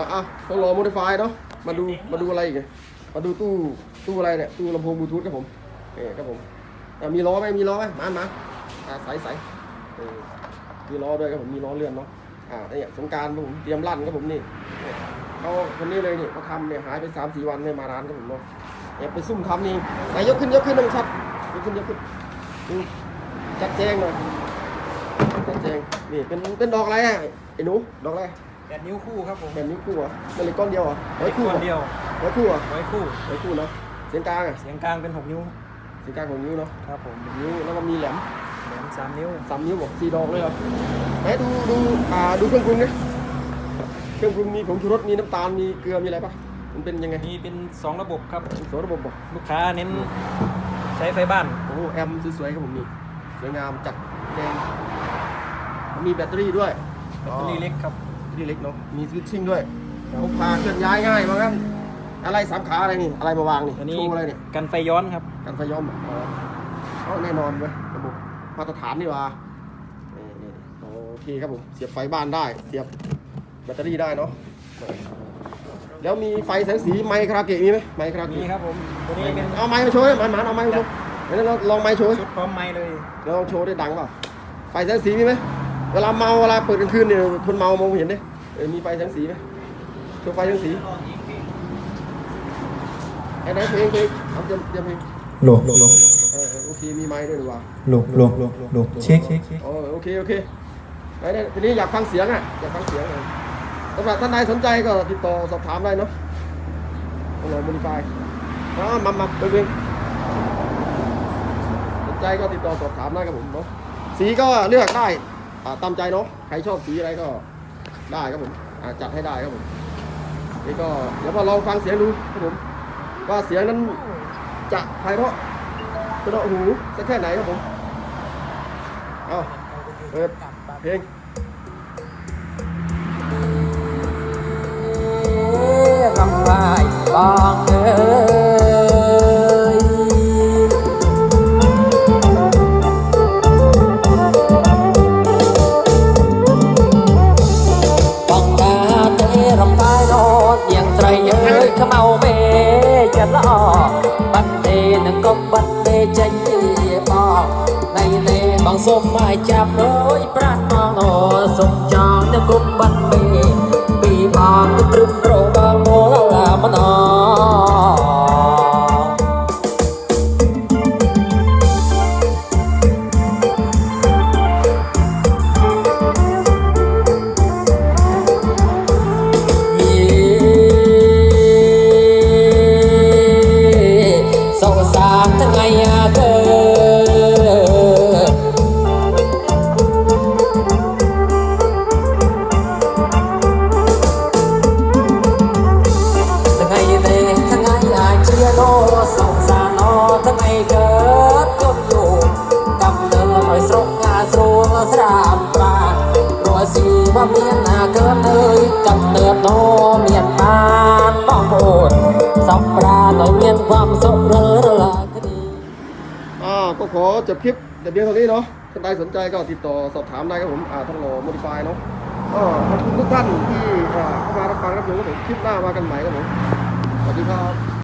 อะอะต้องรอโมดิฟายเนาะมาดูมาดูอะไรอีกเนี่ยมาดูตู้ตู้อะไรเนี่ยตู้ลำโพงบลูทูธครับผมนี่ครับผมมีล้อไหมมีล้อไหมมามาอะใสใสมีล้อด้วยครับผมมีล้อเลื่อนเนาะอ่าเนี่ยสงการผมเตรียมลั่นครับผมนี่เขาคนนี้เลยนี่เขาทำเนี่ยหายไปสามสี่วันไม่มาร้านครับผมเนาะเนี่ยไปซุ่มทำนี่ไหนยกขึ้นยกขึ้นนึงชัดยกขึ้นยกขึ้นจัดแจงหน่อยจัดแจงนี่เป็นเป็นดอกอะไรอะไอ้หนูดอกอะไร แปดนิ้วคู่ครับผมแบบนี้คู่เหรอมันเลยก้อนเดียวเหรอไว้คู่คเหรนอเดียวไว้คู่เหรอไว้คู่ ไว้คู่เนาะเสียงกลางอะเสียงกลางเป็นหกนิ้วเสียงกลางของนิ้วเนาะครับผมนิ้วแล้วก็มีแหลมแหลมสามนิ้วสามนิ้วบอกสี่ดอกเลยเหรอไหนดูดูอ่าดูเครื่องปรุงดิเครื่องปรุงมีผงชูรสมีน้ำตาลมีเกลือมีอะไรปะมันเป็นยังไงมีเป็นสองระบบครับสองระบบบอกลูกค้าเน้นใช้ไฟบ้านโอ้โหแอมสวยๆครับผมนี่สวยงามจัดแดงมีแบตเตอรี่ด้วยแบตเตอรี่เล็กครับ แบตเตอรี่เล็กเนาะมีสวิตชิ่งด้วยพกพาเคลื่อนย้ายง่ายว่างั้นอะไรสามขาอะไรนี่อะไรมาวางนี่อันนี้ โชว์อะไรเนี่ยกันไฟย้อนครับ กันไฟย้อมอ๋อเอาแน่นอนเว้ยระบบมาตรฐานนี่หว่านี่นี่โอเคครับผมเสียบไฟบ้านได้ เสียบแบตเตอรี่ได้เนาะแล้วมีไฟแสงสีไมค์คาราเกะมีไหมไมค์คารามีเกะครับผมตัวนี้เป็นเอาไมค์มาโชว์ให้หมานหมานเอาไมค์มาโชว์เดี๋ยวเราลองไมค์โชว์ชุดพร้อมไม้เลยเดี๋ยวลองโชว์ได้ดังเปล่าไฟแสงสีมีไหม เวลาเมาเวลาเปิดกลางคืนเนี่ยคนเมามองไม่เห็นดิเออมีไฟแสงสีไหมโชว์ไฟแสงสีไอ้ไหนเพลงเพลงเอาเตรียมเตรียมเพลงโหลโหลโหลเออเออโอเคมีไมค์ด้วยดีกว่าโหลโหลโหลเช็คโอ้โอเคโอเคไหนเนี่ยทีนี้อยากฟังเสียงอะอยากฟังเสียงอะสำหรับท่านใดสนใจก็ติดต่อสอบถามได้เนาะต้องรอมูลไฟอ๋อมามาเบิ่งๆสนใจก็ติดต่อสอบถามได้ครับผมเนาะสีก็เลือกได้อ่า ตามใจเนาะใครชอบสีอะไรก็ได้ครับผมจัดให้ได้ครับผมนี่ก็เดี๋ยวมาลองฟังเสียงดูครับผมว่าเสียงนั้นจะไพเราะกระเดาะหูสักแค่ไหนครับผมเอาเปิดเพลงรำไรบาง រំដាយរហូតយ៉ាងស្រីអើយខ្មៅមេចិត្តល្អបាត់ទេនឹងកុំបាត់ទេចេញពីបងនៃទេបងសុំមកចាប់ដោយប្រាត់បងអូសុំចង់នឹងកុំបាត់ទេពីបងទៅព្រឹប จนอยู่กำเนิดหอยสรงอาสรวงสรามปรารัวสีว่าเมียนนาเกิดเลยกำเนิดโนเมียนมานมองโบดสับปราหน่อยเมียนความสมเรอละคดี อ่า ก็ขอจบคลิปแต่เพียงเท่านี้เนาะท่านใดสนใจก็ติดต่อสอบถามได้ครับผมอ่าท่านรอโมดิฟายเนาะก็ขอบคุณทุกท่านที่เข้ามารับฟังรับชมครับผมคลิปหน้ามากันใหม่ครับผมสวัสดีครับ